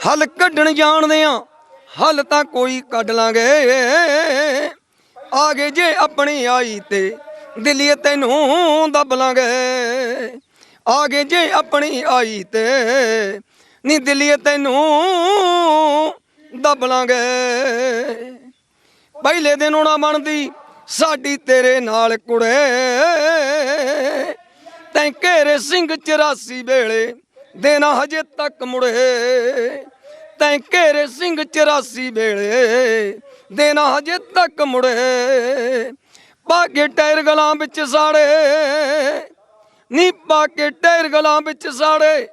ਹੱਲ ਕੱਢਣ ਜਾਣਦੇ ਆ। ਹੱਲ ਤਾਂ ਕੋਈ ਕੱਢ ਲਾਂਗੇ। ਆ ਗਏ ਜੇ ਆਪਣੀ ਆਈ ਤੇ ਦਿੱਲੀ ਤੈਨੂੰ ਦੱਬ ਲਾਂਗੇ। ਆ ਗਏ ਜੇ ਆਪਣੀ ਆਈ ਤੇ ਨੀ ਦਿੱਲੀ ਤੈਨੂੰ ਦੱਬ ਲਾਂਗੇ। ਪਹਿਲੇ ਦਿਨ ਹੋਣਾ ਬਣਦੀ ਸਾਡੀ ਤੇਰੇ ਨਾਲ ਕੁੜੇ। ਤੈਂ ਘੇਰੇ ਸਿੰਘ 84 ਵੇਲੇ ਦੇਣਾ ਹਜੇ ਤੱਕ ਮੁੜੇ। ਤੈਂ ਘੇਰੇ ਸਿੰਘ 84 ਵੇਲੇ, ਦੇਣਾ ਹਜੇ ਤੱਕ ਮੁੜੇ। ਪਾ ਕੇ ਟਾਇਰ ਗਲਾਂ ਵਿੱਚ ਸਾੜੇ, ਨੀ ਪਾ ਕੇ ਟਾਇਰ ਗਲਾਂ ਵਿੱਚ ਸਾੜੇ,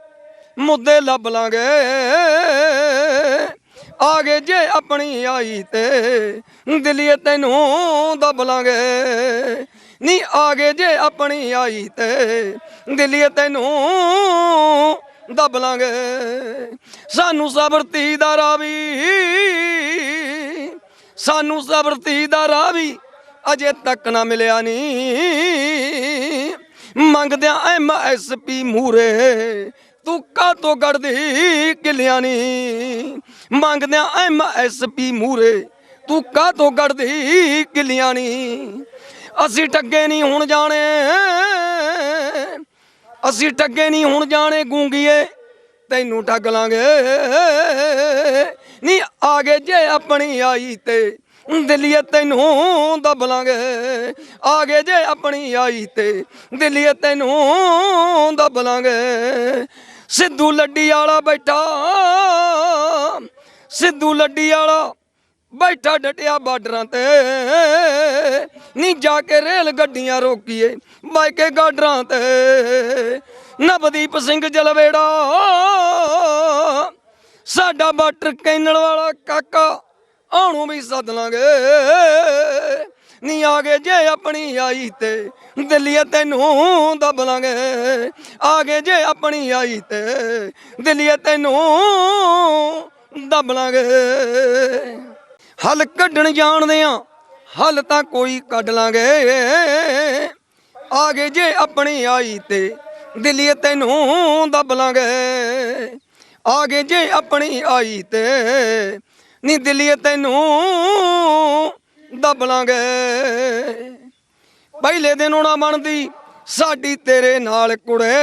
ਮੁੱਦੇ ਲੱਭ ਲਾਂਗੇ। ਆ ਗਏ ਜੇ ਆਪਣੀ ਆਈ ਤੇ ਦਿਲੀਏ ਤੈਨੂੰ ਦਬ ਲਾਂਗੇ। ਨੀ ਗਏ ਜੇ ਆਪਣੀ ਆਈ ਤੇ ਦਿਲੀਏ ਤੈਨੂੰ ਦਬ ਲਾਂਗੇ। ਸਾਨੂੰ ਸਬਰ ਤੀ ਦਾ ਰਾਵੀ, ਸਾਨੂੰ ਸਬਰ ਤੀ ਦਾ ਰਾਵੀ ਅਜੇ ਤੱਕ ਨਾ ਮਿਲਿਆ ਨੀ। ਮੰਗਦਿਆਂ ਐਮ ਐਸ ਪੀ ਮੂਰੇ ਤੂੰ ਕਾਤੋਂ ਗੜਦੀ ਕਿਲਿਆਂ ਨੀ। ਮੰਗਦਿਆਂ ਐਮ ਐਸ ਪੀ ਮੂਰੇ ਤੂੰ ਕਾਤੋਂ ਗੜਦੀ ਕਿਲਿਆਂ ਨੀ। ਅਸੀਂ ਠੱਗੇ ਨਹੀਂ ਹੁਣ ਜਾਣੇ। ਅਸੀਂ ਠੱਗੇ ਨਹੀਂ ਹੁਣ ਜਾਣੇ ਗੂੰਗੀਏ। ਤੈਨੂੰ ਠੱਗ ਲਾਂਗੇ। ਨਹੀਂ ਆਗੇ ਜੇ ਆਪਣੀ ਆਈ ਤੇ ਦਿੱਲੀਏ ਤੈਨੂੰ ਦਬ ਲਾਂਗੇ। ਆਗੇ ਜੇ ਆਪਣੀ ਆਈ ਤੇ ਦਿੱਲੀਏ ਤੈਨੂੰ ਦਬ ਲਾਂਗੇ। ਸਿੱਧੂ ਲੱਡੀ ਵਾਲਾ ਬੈਠਾ। ਸਿੱਧੂ ਲੱਡੀ ਵਾਲਾ ਬੈਠਾ ਡਟਿਆ ਬਾਰਡਰਾਂ ਤੇ। ਨੀ ਜਾ ਕੇ ਰੇਲ ਗੱਡੀਆਂ ਰੋਕੀਏ ਬਾਈਕੇ ਗਾਡਰਾਂ ਤੇ। ਨਵਦੀਪ ਸਿੰਘ ਜਲਵੇੜਾ, ਸਾਡਾ ਬਾਟਰ ਕੈਨਲ ਵਾਲਾ ਕਾਕਾ ਆਣੂ ਵੀ ਸੱਦ ਲਾਂਗੇ। ਨੀ ਗਏ ਜੇ ਆਪਣੀ ਆਈ ਤੇ, ਦਿੱਲੀਏ ਤੈਨੂੰ ਦਬ ਲਾਂਗੇ। ਗਏ ਜੇ ਆਪਣੀ ਆਈ ਤੇ, ਦਿੱਲੀਏ ਤੈਨੂੰ ਦਬ ਲਾਂਗੇ। ਹੱਲ ਕੱਢਣ ਜਾਣਦੇ ਆ, ਹੱਲ ਤਾਂ ਕੋਈ ਕੱਢ ਲਾਂਗੇ। ਆ ਗਏ ਜੇ ਆਪਣੀ ਆਈ ਤੇ ਦਿੱਲੀ ਤੈਨੂੰ ਦੱਬ ਲਾਂਗੇ। ਗਏ ਜੇ ਆਪਣੀ ਆਈ ਤੇ, ਨੀ ਦਿੱਲੀ ਤੈਨੂੰ ਦੱਬ ਲਾਂਗੇ ਪਹਿਲੇ ਦਿਨ ਹੋਣਾ ਬਣਦੀ, ਸਾਡੀ ਤੇਰੇ ਨਾਲ ਕੁੜੇ।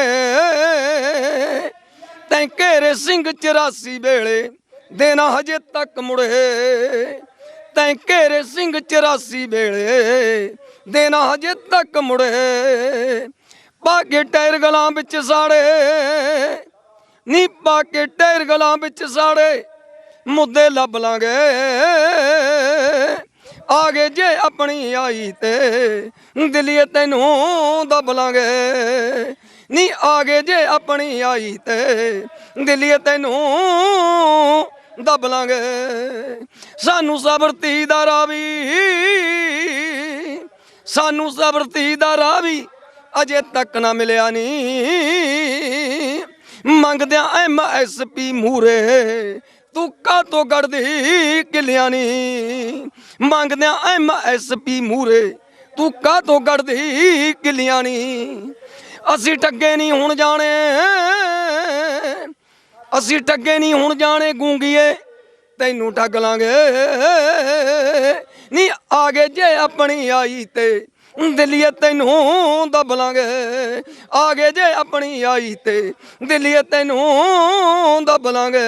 ਤੈਂ ਘੇਰੇ ਸਿੰਘ 84 ਵੇਲੇ, ਦੇਣਾ ਹਜੇ ਤੱਕ ਮੁੜੇ। ਤੈਂ ਘੇਰੇ ਸਿੰਘ 84 ਵੇਲੇ, ਦੇਣਾ ਹਜੇ ਤੱਕ ਮੁੜੇ। ਪਾ ਕੇ ਟਾਇਰ ਗਲਾਂ ਵਿੱਚ ਸਾੜੇ, ਨੀ ਪਾ ਕੇ ਟਾਇਰ ਗਲਾਂ ਵਿੱਚ ਸਾੜੇ, ਮੁੱਦੇ ਲੱਭ ਲਾਂਗੇ। ਆ ਗਏ ਜੇ ਆਪਣੀ ਆਈ ਤੇ ਦਿੱਲੀਏ ਤੈਨੂੰ ਦਬ ਨੀ ਆ ਗਏ ਜੇ ਆਪਣੀ ਆਈ ਤੇ ਦਿੱਲੀਏ ਤੈਨੂੰ ਦਬ ਲਾਂਗੇ ਸਾਨੂੰ ਸਬਰ ਤੀ ਦਾ ਰਾਵੀ, ਸਾਨੂੰ ਸਬਰ ਤੀ ਦਾ ਰਾਵੀ, ਅਜੇ ਤੱਕ ਨਾ ਮਿਲਿਆ ਨੀ। ਮੰਗਦਿਆਂ ਐਮ ਐਸ ਪੀ ਮੂਰੇ ਤੂੰ ਕਾਤੋਂ ਗੜਦੀ ਕਿਲਿਆਂ ਨੀ? ਮੰਗਦਿਆਂ ਐਮ ਐਸ ਪੀ ਮੂਰੇ ਤੂੰ ਕਾਤੋਂ ਗੜਦੀ ਕਿਲਿਆਂ ਨੀ? ਅਸੀਂ ਠੱਗੇ ਨਹੀਂ ਹੁਣ ਜਾਣੇ, ਅਸੀਂ ਠੱਗੇ ਨਹੀਂ ਹੁਣ ਜਾਣੇ ਗੂੰਗੀਏ, ਤੈਨੂੰ ਠੱਗ ਲਾਂਗੇ। ਨਹੀਂ ਆਗੇ ਜੇ ਆਪਣੀ ਆਈ ਤੇ ਦਿੱਲੀਏ ਤੈਨੂੰ ਦੱਬ ਲਾਂਗੇ। ਆਗੇ ਜੇ ਆਪਣੀ ਆਈ ਤੇ ਦਿੱਲੀਏ ਤੈਨੂੰ ਦੱਬ ਲਾਂਗੇ।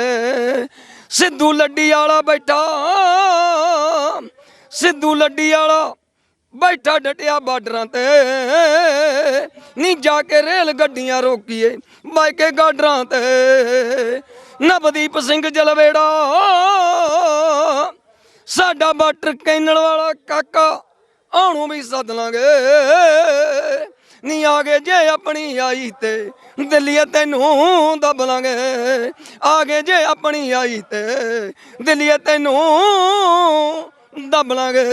ਸਿੱਧੂ ਲੱਡੀ ਵਾਲਾ ਬੈਠਾ। ਸਿੱਧੂ ਲੱਡੀ ਵਾਲਾ ਬੈਠਾ ਡਟਿਆ ਬਾਰਡਰਾਂ ਤੇ। ਨੀ ਜਾ ਕੇ ਰੇਲ ਗੱਡੀਆਂ ਰੋਕੀਏ ਬਾਈਕੇ ਗਾਡਰਾਂ ਤੇ। ਨਵਦੀਪ ਸਿੰਘ ਜਲਵੇੜਾ, ਸਾਡਾ ਬਾਟਰ ਕੈਨਲ ਵਾਲਾ ਕਾਕਾ ਆਉਣੋਂ ਵੀ ਸੱਦ ਲਾਂਗੇ। ਨਹੀਂ ਆ ਗਏ ਜੇ ਆਪਣੀ ਆਈ ਤੇ, ਦਿੱਲੀਏ ਤੈਨੂੰ ਦਬ ਲਾਂਗੇ। ਗਏ ਜੇ ਆਪਣੀ ਆਈ ਤੇ, ਦਿੱਲੀਏ ਤੈਨੂੰ ਦਬ ਲਾਂਗੇ।